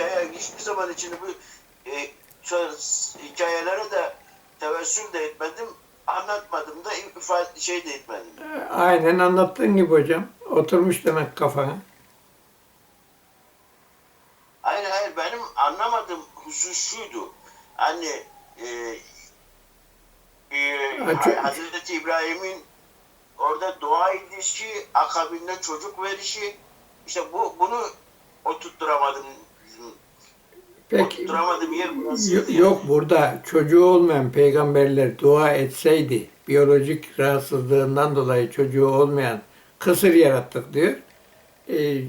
hikaye hiçbir zaman içinde bu e, hikayelere de tevessül de etmedim. Anlatmadım da ifade şey de etmedim. Aynen anlattığın gibi hocam. Oturmuş demek kafana. Hayır hayır benim anlamadığım husus şuydu. Hani e, e, Ha, Hazreti İbrahim'in orada dua edişi, akabinde çocuk verişi işte bu bunu oturtturamadım. Peki Oturtturamadım yer burasıydı. yok burada çocuğu olmayan peygamberler dua etseydi biyolojik rahatsızlığından dolayı çocuğu olmayan kısır yarattık diyor. Ee,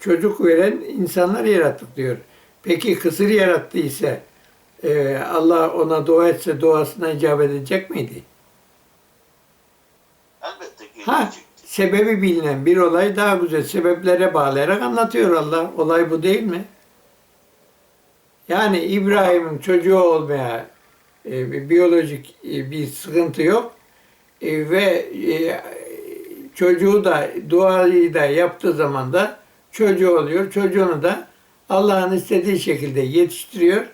çocuk veren insanlar yarattık diyor. Peki kısır yarattıysa e, Allah ona dua etse duasına icabet edecek miydi? Elbette ki. Ha, sebebi bilinen bir olay daha güzel. Sebeplere bağlayarak anlatıyor Allah. Olay bu değil mi? Yani İbrahim'in çocuğu olmaya e, biyolojik e, bir sıkıntı yok. E, ve e, çocuğu da duayı da yaptığı zaman da çocuğu oluyor. Çocuğunu da Allah'ın istediği şekilde yetiştiriyor.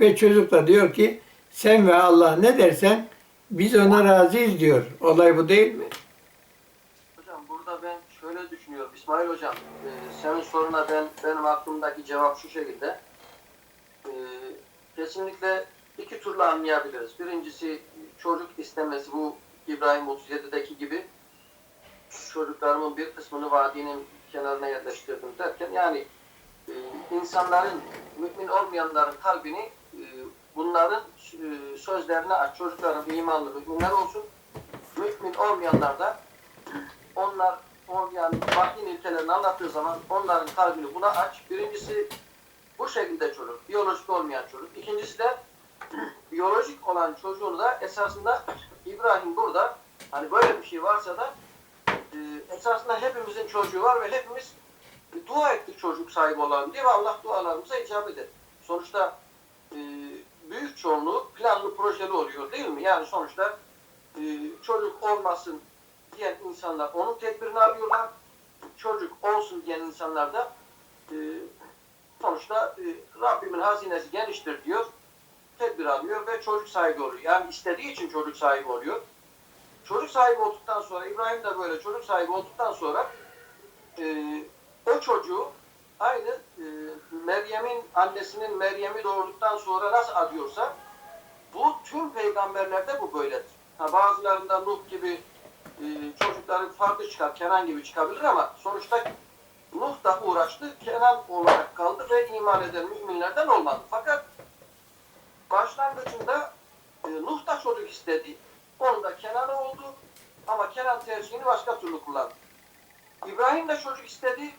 Ve çocuk da diyor ki sen ve Allah ne dersen biz ona razıyız diyor. Olay bu değil mi? Hocam burada ben şöyle düşünüyorum. İsmail hocam e, senin soruna ben benim aklımdaki cevap şu şekilde. E, kesinlikle iki türlü anlayabiliriz. Birincisi çocuk istemesi bu İbrahim 37'deki gibi çocuklarımın bir kısmını vadinin kenarına yerleştirdim derken yani e, insanların mümin olmayanların kalbini e, bunların e, sözlerine aç. Çocukların imanlı müminler olsun. Mümin olmayanlar da onlar o yani vahyin ilkelerini anlattığı zaman onların kalbini buna aç. Birincisi şekilde çocuk, biyolojik olmayan çocuk. İkincisi de biyolojik olan çocuğunu da esasında İbrahim burada hani böyle bir şey varsa da e, esasında hepimizin çocuğu var ve hepimiz dua ettik çocuk sahibi olalım diye ve Allah dualarımıza icabet eder. Sonuçta e, büyük çoğunluğu planlı projeli oluyor değil mi? Yani sonuçta e, çocuk olmasın diyen insanlar onun tedbirini alıyorlar. Çocuk olsun diyen insanlar da e, sonuçta e, Rabbimin hazinesi geniştir diyor. Tedbir alıyor ve çocuk sahibi oluyor. Yani istediği için çocuk sahibi oluyor. Çocuk sahibi olduktan sonra İbrahim de böyle çocuk sahibi olduktan sonra e, o çocuğu aynı e, Meryem'in annesinin Meryem'i doğurduktan sonra nasıl adıyorsa bu tüm peygamberlerde bu böyledir. Ha, bazılarında Nuh gibi e, çocukları farklı çıkar, Kenan gibi çıkabilir ama sonuçta Nuh da uğraştı, Kenan olarak kaldı ve iman eden müminlerden olmadı. Fakat başlangıcında e, Nuh da çocuk istedi. Onun da Kenan oldu ama Kenan tercihini başka türlü kullandı. İbrahim de çocuk istedi,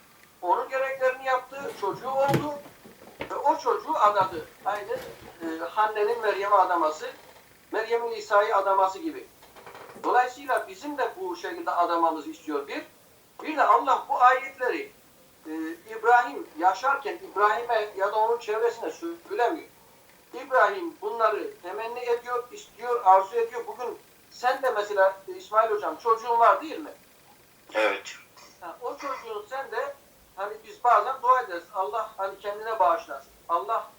onun gereklerini yaptı, çocuğu oldu ve o çocuğu adadı. Aynı e, Hanne'nin Meryem'i adaması, Meryem'in İsa'yı adaması gibi. Dolayısıyla bizim de bu şekilde adamamızı istiyor bir. Bir de Allah bu ayetleri e, İbrahim yaşarken İbrahim'e ya da onun çevresine söylemiyor. İbrahim bunları temenni ediyor, istiyor, arzu ediyor. Bugün sen de mesela İsmail hocam çocuğun var değil mi? Evet. Ha, o çocuğun sen de hani biz bazen dua ederiz. Allah hani kendine bağışlasın. Allah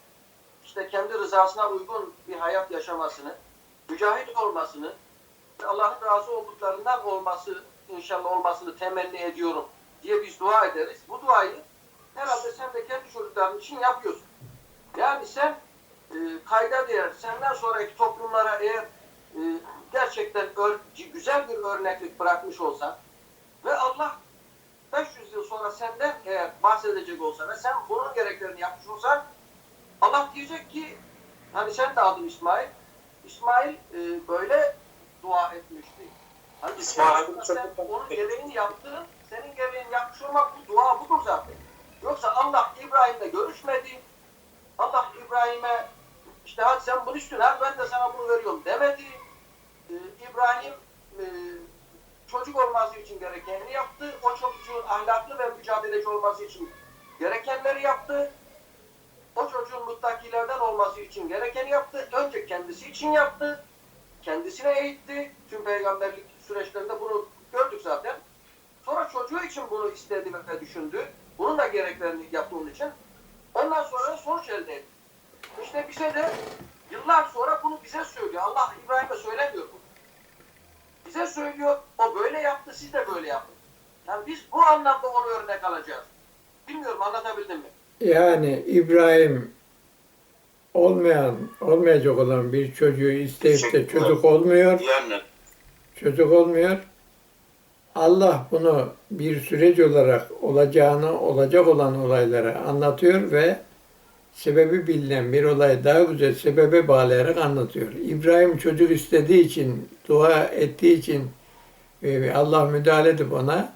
işte kendi rızasına uygun bir hayat yaşamasını, mücahit olmasını, Allah'ın razı olduklarından olması, inşallah olmasını temenni ediyorum diye biz dua ederiz. Bu duayı herhalde sen de kendi çocukların için yapıyorsun. Yani sen e, kayda değer, senden sonraki toplumlara eğer e, gerçekten güzel bir örneklik bırakmış olsan ve Allah 500 yıl sonra senden eğer bahsedecek olsa ve sen bunun gereklerini yapmış olsan Allah diyecek ki hani sen de adın İsmail İsmail e, böyle dua etmişti. Hani İsmail sen, sen onun gereğini yaptın, senin gereğini yapmış olmak bu dua budur zaten. Yoksa Allah İbrahim'le görüşmedi. Allah İbrahim'e işte hadi sen bunu istiyorsun, ben de sana bunu veriyorum demedi. Ee, İbrahim e, çocuk olması için gerekeni yaptı. O çocuğun ahlaklı ve mücadeleci olması için gerekenleri yaptı. O çocuğun muttakilerden olması için gerekeni yaptı. Önce kendisi için yaptı. Kendisine eğitti. Tüm peygamberlik süreçlerinde bunu gördük zaten. Çocuğu için bunu istedi ve düşündü. Bunun da gereklerini yaptı onun için. Ondan sonra elde ettik. İşte bize de yıllar sonra bunu bize söylüyor. Allah İbrahim'e söylemiyor bunu. Bize söylüyor, o böyle yaptı, siz de böyle yapın. Yani biz bu anlamda onu örnek alacağız. Bilmiyorum anlatabildim mi? Yani İbrahim olmayan, olmayacak olan bir çocuğu isteyip de çocuk olmuyor. Yani çocuk olmuyor. Allah bunu bir süreç olarak olacağını, olacak olan olayları anlatıyor ve sebebi bilinen bir olay daha güzel sebebe bağlayarak anlatıyor. İbrahim çocuk istediği için, dua ettiği için e, Allah müdahale edip ona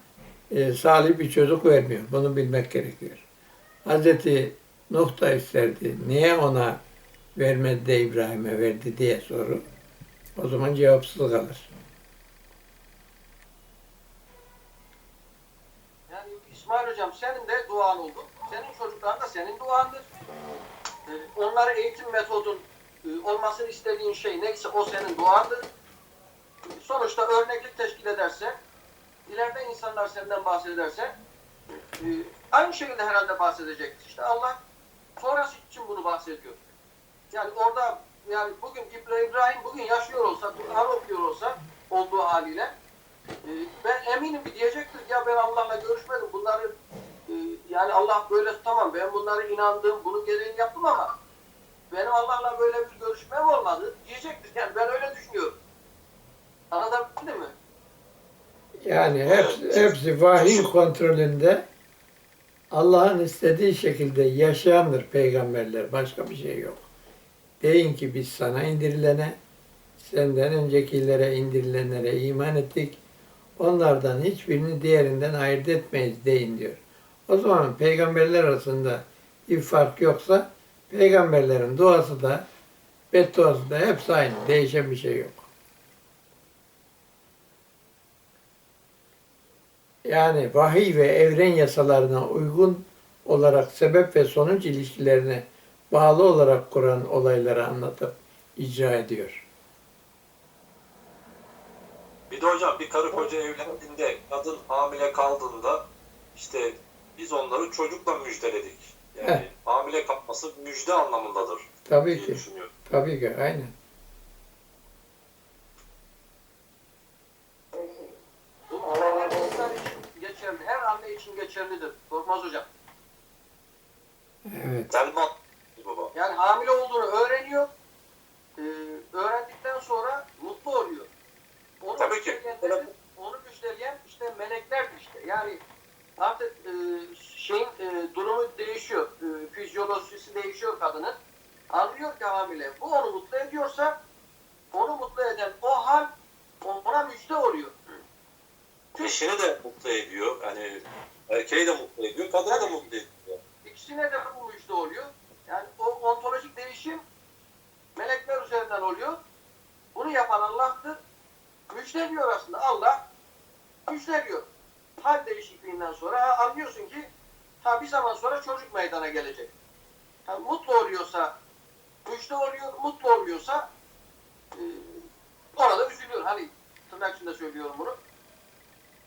e, salih bir çocuk vermiyor. Bunu bilmek gerekiyor. Hazreti Nuh da isterdi. Niye ona vermedi de İbrahim'e verdi diye soru. O zaman cevapsız kalır. İsmail Hocam senin de duan oldu. Senin çocukların da senin duandır. Ee, onlara eğitim metodun e, olmasını istediğin şey neyse o senin duandır. Sonuçta örneklik teşkil ederse, ileride insanlar senden bahsederse e, aynı şekilde herhalde bahsedecektir. İşte Allah sonrası için bunu bahsediyor. Yani orada yani bugün İbra- İbrahim bugün yaşıyor olsa, Kur'an okuyor olsa olduğu haliyle ee, ben eminim ki diyecektir ya ben Allah'la görüşmedim bunları e, yani Allah böyle tamam ben bunlara inandım bunun gereğini yaptım ama benim Allah'la böyle bir görüşmem olmadı diyecektir yani ben öyle düşünüyorum. Anlatabildim mi? Yani hepsi, hepsi vahiy kontrolünde Allah'ın istediği şekilde yaşayandır peygamberler. Başka bir şey yok. Deyin ki biz sana indirilene, senden öncekilere indirilenlere iman ettik. Onlardan hiçbirini diğerinden ayırt etmeyiz deyin diyor. O zaman peygamberler arasında bir fark yoksa peygamberlerin duası da bedduası da hepsi aynı. Değişen bir şey yok. yani vahiy ve evren yasalarına uygun olarak sebep ve sonuç ilişkilerine bağlı olarak Kur'an olayları anlatıp icra ediyor. Bir de hocam bir karı koca evlendiğinde kadın hamile kaldığında işte biz onları çocukla müjdeledik. Yani Heh. hamile kalması müjde anlamındadır Tabii ki, tabii ki, aynen. Bu her geçerli, anne için geçerlidir. Korkmaz hocam. Evet, Selman baba. Yani hamile olduğunu öğreniyor. Ee, öğrendikten sonra mutlu oluyor. Onu Tabii ki. müjdeleyen- Onu müjdeleyen işte melekler işte. Yani artık e, şeyin e, durumu değişiyor. E, fizyolojisi değişiyor kadının. Anlıyor ki hamile. Bu onu mutlu ediyorsa onu mutlu eden o hal ona müjde oluyor. Eşini de mutlu ediyor. Yani erkeği de mutlu ediyor, kadını da mutlu ediyor. İkisine de bu müjde oluyor. Yani o ontolojik değişim melekler üzerinden oluyor. Bunu yapan Allah'tır. Müjdeliyor aslında. Allah müjdeliyor. Hal değişikliğinden sonra ha, anlıyorsun ki ha bir zaman sonra çocuk meydana gelecek. Ha, mutlu oluyorsa müjde oluyor, mutlu olmuyorsa e, orada üzülüyor. Hani tırnak içinde söylüyorum bunu.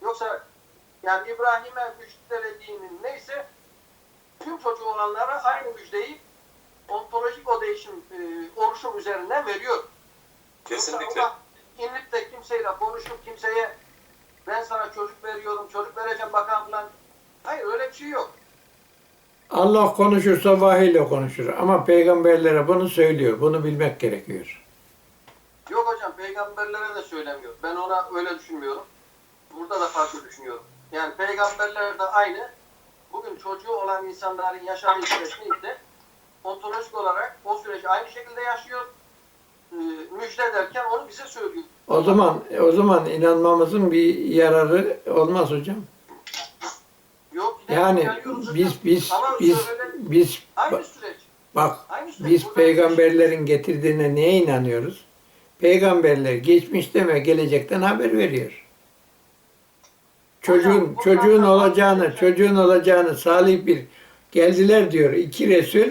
Yoksa yani İbrahim'e müjdelediğinin neyse tüm çocuğu olanlara aynı müjdeyi ontolojik o değişim e, oluşum üzerinden veriyor. Kesinlikle. Yoksa Allah inip de kimseyle konuşup kimseye ben sana çocuk veriyorum, çocuk vereceğim bakan falan. Hayır öyle bir şey yok. Allah konuşursa vahiyle konuşur ama peygamberlere bunu söylüyor. Bunu bilmek gerekiyor. Yok hocam peygamberlere de söylemiyor. Ben ona öyle düşünmüyorum. Burada da farklı düşünüyorum. Yani peygamberler de aynı. Bugün çocuğu olan insanların yaşadığı süreçte de ontolojik olarak o süreci aynı şekilde yaşıyor. Müjde derken onu bize söylüyor. O zaman o zaman inanmamızın bir yararı olmaz hocam. Yok, Yani biz biz biz biz aynı süreç. bak Aynı. Biz peygamberlerin getirdiğine neye inanıyoruz? Peygamberler geçmişte ve gelecekten haber veriyor. Çocuğun Hocam, çocuğun olacağını, çocuğun olacağını salih bir geldiler diyor iki Resul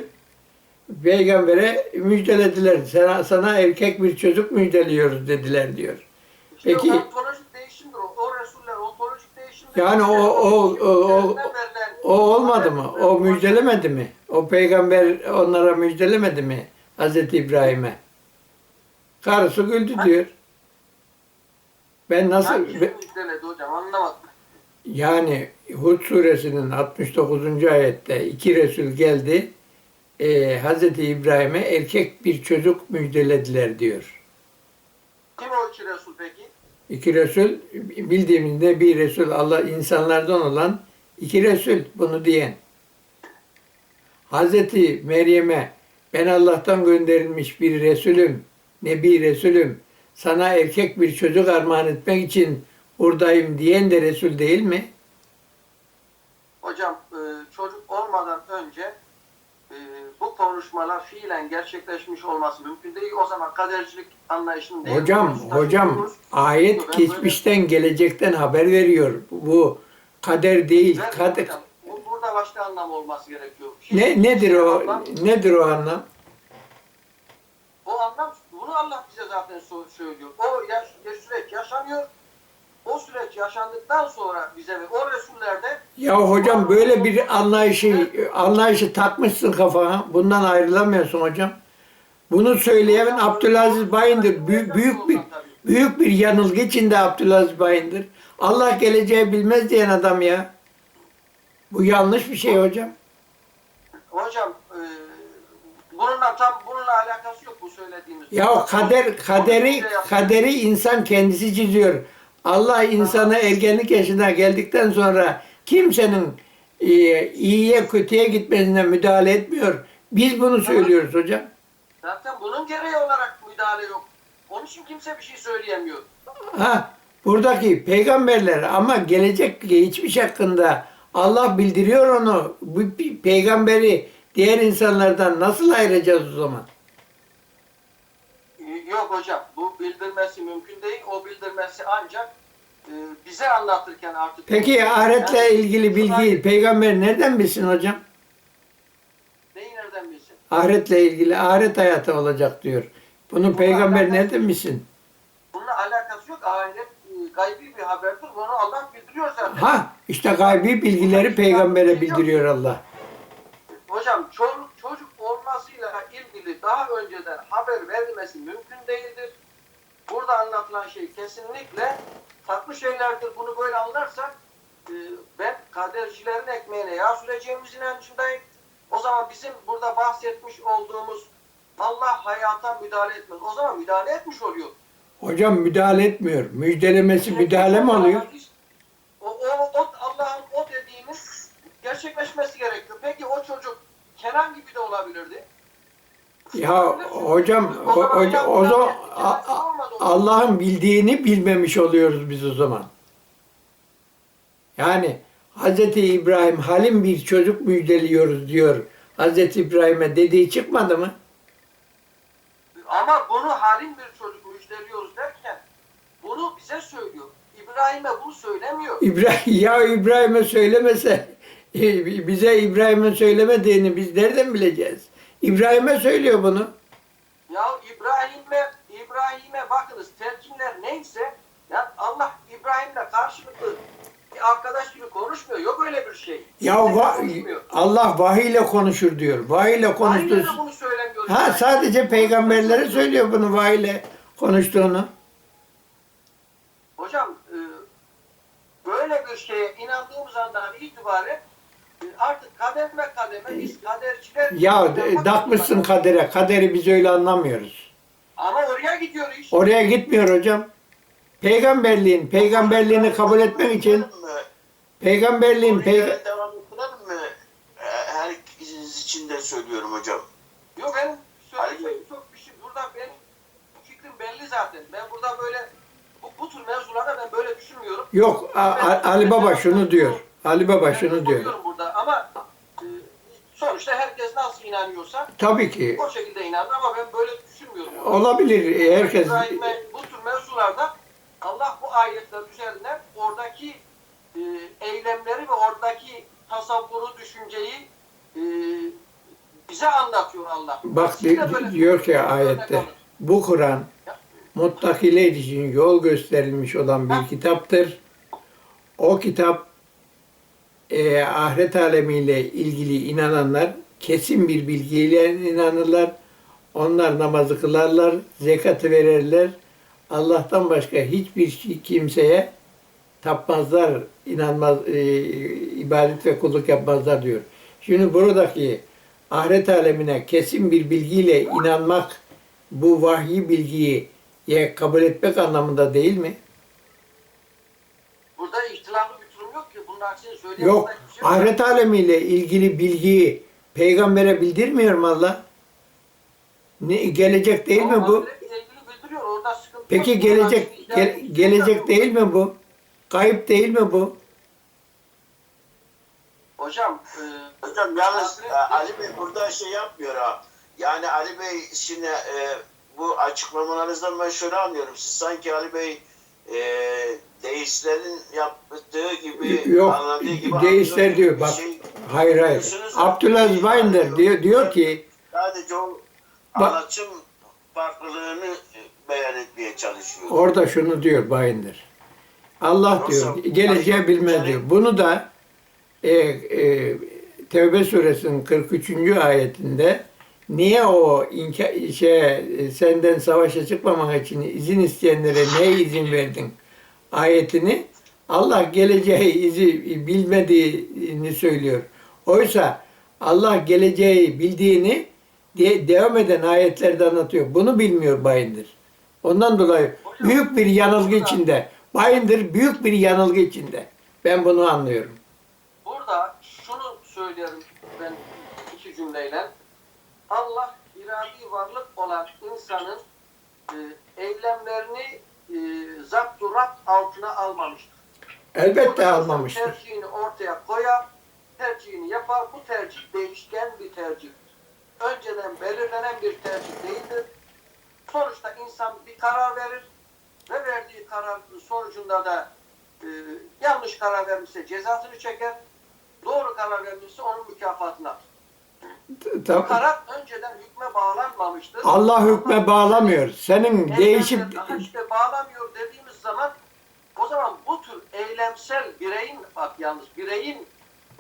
peygambere müjdelediler. Sana, sana erkek bir çocuk müjdeliyoruz dediler diyor. İşte Peki- ontolojik değişimdir o. O Resuller ontolojik değişimdir. Yani o- o- o- o- O olmadı mı? O müjdelemedi mi? O peygamber onlara müjdelemedi mi? Hazreti İbrahim'e. Karısı güldü diyor. Ben nasıl... Müjdeledi hocam anlamadım. Yani Hud suresinin 69. ayette iki Resul geldi. Ee, Hazreti İbrahim'e erkek bir çocuk müjdelediler diyor. Kim o iki Resul peki? İki Resul bildiğimizde bir Resul Allah insanlardan olan iki Resul bunu diyen. Hazreti Meryem'e ben Allah'tan gönderilmiş bir Resulüm, Nebi Resulüm, sana erkek bir çocuk armağan etmek için buradayım diyen de Resul değil mi? Hocam e, çocuk olmadan önce e, bu konuşmalar fiilen gerçekleşmiş olması mümkün değil. O zaman kadercilik anlayışının değil. Hocam, hocam yapıyoruz. ayet Ben böyle- geçmişten gelecekten haber veriyor. Bu kader değil. Ben- Kader. hocam, bu- burada başka anlam olması gerekiyor. Ne nedir o? Anlam- Nedir o anlam? O anlam bunu Allah bize zaten söylüyor. O yaş- süreç yaşanıyor. O süreç yaşandıktan sonra bize ve o Resullerde Ya hocam böyle bir anlayışı anlayışı takmışsın kafana. Bundan ayrılamıyorsun hocam. Bunu söyleyen Abdülaziz Bayındır. Büyük, büyük bir büyük bir yanılgı içinde Abdülaziz Bayındır. Allah geleceği bilmez diyen adam ya. Bu yanlış bir şey hocam. hocam e, bununla tam bununla alakası yok bu söylediğimiz. Ya kader kaderi kaderi insan kendisi çiziyor. Allah insanı ergenlik yaşına geldikten sonra kimsenin e, iyiye kötüye gitmesine müdahale etmiyor. Biz bunu söylüyoruz hocam. Zaten bunun gereği olarak müdahale yok. Onun için kimse bir şey söyleyemiyor. Ha buradaki peygamberler ama gelecek geçmiş hakkında Allah bildiriyor onu. Bu pe- peygamberi diğer insanlardan nasıl ayıracağız o zaman? Yok hocam bu bildirmesi mümkün değil. O bildirmesi ancak e, bize anlatırken artık. Peki ahiretle Yani- ilgili bilgiyi peygamber nereden bilsin hocam? Neyi nereden bilsin? Ahiretle ilgili ahiret hayatı olacak diyor. Bunu peygamber nereden bilsin? Bununla alakası yok. Ahiret e, gaybi bir haberdir. Bunu Allah bildiriyor zaten. Ha işte gaybi bilgileri peygambere bildiriyor Allah. Hocam çocuk, çocuk olmasıyla ilgili daha önceden haber verilmesi mümkün değildir. Burada anlatılan şey kesinlikle farklı şeylerdir. Bunu böyle anlarsak e, ben kadercilerin ekmeğine yağ süreceğimizin inancındayım. O zaman bizim burada bahsetmiş olduğumuz Allah hayata müdahale etmez. O zaman müdahale etmiş oluyor. Hocam müdahale etmiyor. Müjdelemesi müdahale mi oluyor? O, o, o Allah'ın o dediğinin gerçekleşmesi gerekiyor. Peki o çocuk Kenan gibi de olabilirdi. Ya hocam o, o, o zaman Allah'ın bildiğini bilmemiş oluyoruz biz o zaman. Yani Hz. İbrahim halim bir çocuk müjdeliyoruz diyor. Hz. İbrahim'e dediği çıkmadı mı? Ama bunu halim bir çocuk müjdeliyoruz derken bunu bize söylüyor. İbrahim'e bunu söylemiyor. İbrahim ya İbrahim'e söylemese bize İbrahim'e söylemediğini biz nereden bileceğiz? İbrahim'e söylüyor bunu. Ya İbrahim'e İbrahim'e bakınız telkinler neyse ya Allah İbrahim'le karşılıklı bir arkadaş gibi konuşmuyor. Yok öyle bir şey. Ya va- konuşmuyor. Allah vahiy ile konuşur diyor. Vahiy ile Aynen konuştu. de bunu söylemiyor. Ha sadece peygamberlere söylüyor bunu vahiy ile konuştuğunu. Hocam e, böyle bir şeye inandığımız andan itibaren artık kademe kademe biz kaderciler Ya e, takmışsın kadere. Kaderi biz öyle anlamıyoruz. Ama oraya gidiyor iş. Oraya gitmiyor hocam. Peygamberliğin, peygamberliğini kabul etmek için peygamberliğin, peyga- Oraya devam ettirelim mi? Her ikiniz için de söylüyorum hocam. Yok benim söyleyeceğim çok bir şey. Burada benim fikrim belli zaten. Ben burada böyle bu, bu tür mevzularda ben böyle düşünmüyorum. yok A- Ali Baba şunu diyor. Ali Baba Ben şunu diyor. burada ama e, sonuçta herkes nasıl inanıyorsa Tabii ki o şekilde inanır ama ben böyle düşünmüyorum. olabilir herkes. Bu tür mevzularda Allah bu ayetler üzerinden oradaki e, eylemleri ve oradaki tasavvuru, düşünceyi e, bize anlatıyor Allah. Bak de diyor ki ayette bu Kur'an muttakiler için yol gösterilmiş olan bir kitaptır. O kitap e, ahiret alemiyle ilgili inananlar kesin bir bilgiyle inanırlar. Onlar namazı kılarlar, zekatı verirler. Allah'tan başka hiçbir şey kimseye tapmazlar, inanmaz, e, ibadet ve kulluk yapmazlar diyor. Şimdi buradaki ahiret alemine kesin bir bilgiyle inanmak, bu vahyi bilgiyi kabul etmek anlamında değil mi? Burada ihtilaflı bir durum yok ki. Bunun aksini söyleyen Yok. şey yok. Ahiret alemiyle ilgili bilgiyi peygambere bildirmiyor mu Allah? Ne, gelecek değil mi bu? Ahiretle ilgili bildiriyor. Orada sıkıntı Peki gelecek gel- şey gelecek değil mi bu? Kayıp değil mi bu? Hocam e, Hocam yalnız e, Ali Bey burada şey yapmıyor ha. Yani Ali Bey şimdi e, bu açıklamalarınızdan ben şöyle anlıyorum. Siz sanki Ali Bey e, deistlerin yaptığı gibi Yok. anladığı gibi Deistler diyor bak. Şey, Hayır hayır. Abdullah Binder diyor diyor ki sadece o Bak- anlatım farklılığını beyan etmeye çalışıyor. orada şunu diyor Binder. Allah diyor geleceği bilmez diyor. Bunu da e, e, Tevbe suresinin 43. ayetinde niye o inka, şey, e, senden savaşa çıkmamak için izin isteyenlere ne izin verdin ayetini Allah geleceği izi bilmediğini söylüyor. Oysa Allah geleceği bildiğini diye devam eden ayetlerde anlatıyor. Bunu bilmiyor Bayındır. Ondan dolayı büyük bir yanılgı içinde. Bayındır büyük bir yanılgı içinde. Ben bunu anlıyorum. burada şunu söylerim ben iki cümleyle. Allah iradi varlık olan insanın e, eylemlerini e, zaptu rapt altına almamıştır. Elbette almamıştır. Tercihini ortaya koyar, tercihini yapar. Bu tercih değişken bir tercihtir. Önceden belirlenen bir tercih değildir. Sonuçta insan bir karar verir ve verdiği karar sonucunda da e, yanlış karar vermişse cezasını çeker. Doğru karar vermişse onun mükafatını alır. Bu karar önceden hükme bağlanmamıştır. Allah hükme bağlamıyor. Senin değişip daha işte bağlamıyor dediğimiz zaman o zaman bu tür eylemsel bireyin bak yalnız bireyin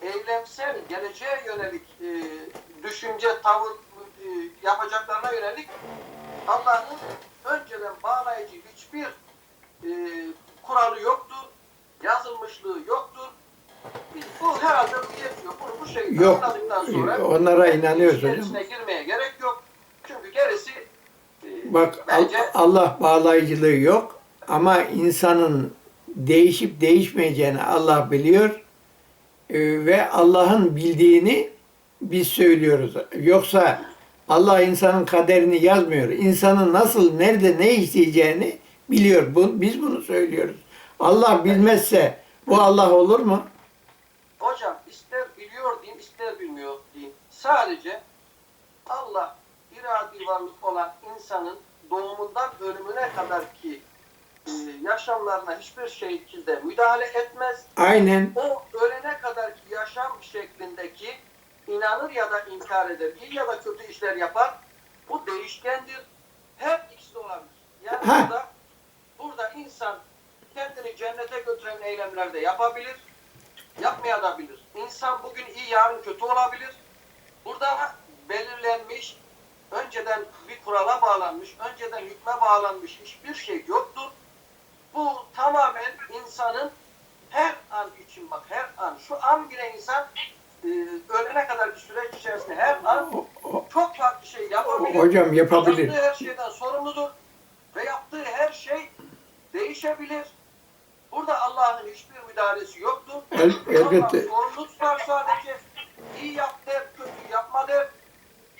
eylemsel geleceğe yönelik e, düşünce, tavır e, yapacaklarına yönelik Allah'ın önceden bağlayıcı hiçbir e, kuralı yoktur, yazılmışlığı yoktur. Bu herhalde yetiyor. Bunu bu şekilde Yok. anladıktan sonra Onlara inanıyoruz hocam. içerisine girmeye gerek yok. Çünkü gerisi e, Bak bence Allah bağlayıcılığı yok ama insanın değişip değişmeyeceğini Allah biliyor Ee, ve Allah'ın bildiğini biz söylüyoruz. Yoksa Allah insanın kaderini yazmıyor. İnsanın nasıl, nerede, ne isteyeceğini biliyor. Bu, biz bunu söylüyoruz. Allah bilmezse bu Allah olur mu? Hocam ister biliyor diyeyim ister bilmiyor diyeyim. Sadece Allah iradi varlık olan insanın doğumundan ölümüne kadar ki e, yaşamlarına hiçbir şekilde müdahale etmez. Aynen. O ölene kadar ki yaşam şeklindeki inanır ya da inkar eder, iyi ya da kötü işler yapar. Bu değişkendir. Her ikisi de olabilir. Yani Ha. burada, burada insan kendini cennete götüren eylemler de yapabilir, yapmayabilir. İnsan bugün iyi, yarın kötü olabilir. Burada belirlenmiş, önceden bir kurala bağlanmış, önceden hükme bağlanmış hiçbir şey yoktur. Bu tamamen insanın her an için bak her an şu an bile insan e, ölene kadar bir süreç içerisinde her an çok farklı şey yapabilir. Hocam yapabilir. Yaptığı her şeyden sorumludur ve yaptığı her şey değişebilir. Burada Allah'ın hiçbir müdahalesi yoktur. El- elbette. Allah sorumlu tutar sadece. İyi yap der, kötü yapma der.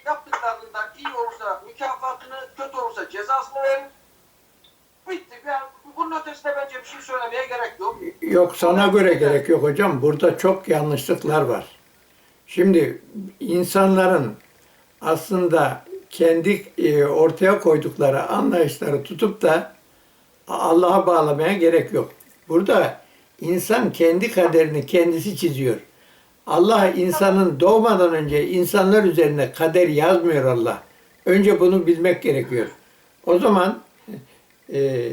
Yaptıklarında iyi olursa mükafatını, kötü olursa cezasını verir. Bitti. Yani bunun ötesinde bence bir şey söylemeye gerek yok. Yok sana göre gerek yok hocam. Burada çok yanlışlıklar var. Şimdi insanların aslında kendi e, ortaya koydukları anlayışları tutup da Allah'a bağlamaya gerek yok. Burada insan kendi kaderini kendisi çiziyor. Allah insanın doğmadan önce insanlar üzerine kader yazmıyor Allah. Önce bunu bilmek gerekiyor. O zaman e,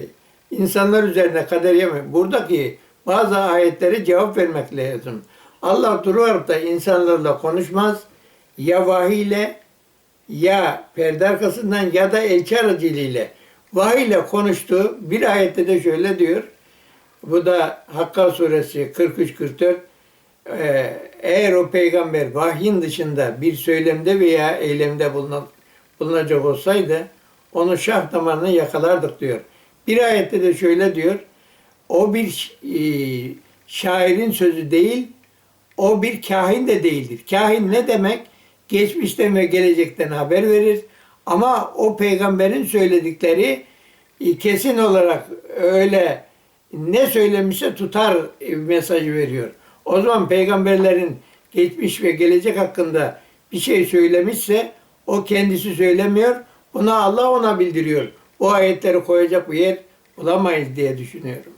insanlar üzerine kader yemiyor. Buradaki bazı ayetlere cevap vermek lazım. Allah durup da insanlarla konuşmaz. Ya vahiyle ya perde arkasından ya da elçi aracılığıyla vahiyle konuştu. Bir ayette de şöyle diyor. Bu da Hakka suresi 43-44 Ee, eğer o peygamber vahyin dışında bir söylemde veya eylemde bulunan, bulunacak olsaydı onu şah damarına yakalardık diyor. Bir ayette de şöyle diyor. O bir e, şairin sözü değil, o bir kahin de değildir. Kahin ne demek? Geçmişten ve gelecekten haber verir. Ama o peygamberin söyledikleri e, kesin olarak öyle ne söylemişse tutar mesajı veriyor. O zaman peygamberlerin geçmiş ve gelecek hakkında bir şey söylemişse o kendisi söylemiyor. Bunu Allah ona bildiriyor. O ayetleri koyacak bir yer bulamayız diye düşünüyorum.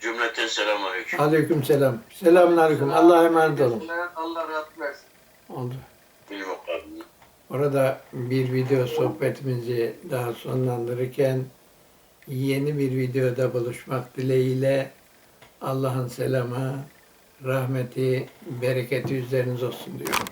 Cümleten selamünaleyküm. Aleyküm selam. Selamun aleyküm. Allah'a emanet olun. Allah rahatlık versin. Oldu. Bilim okudum. Orada bir video sohbetimizi daha sonlandırırken yeni bir videoda buluşmak dileğiyle Allah'ın selamı, rahmeti, bereketi üzeriniz olsun diyorum.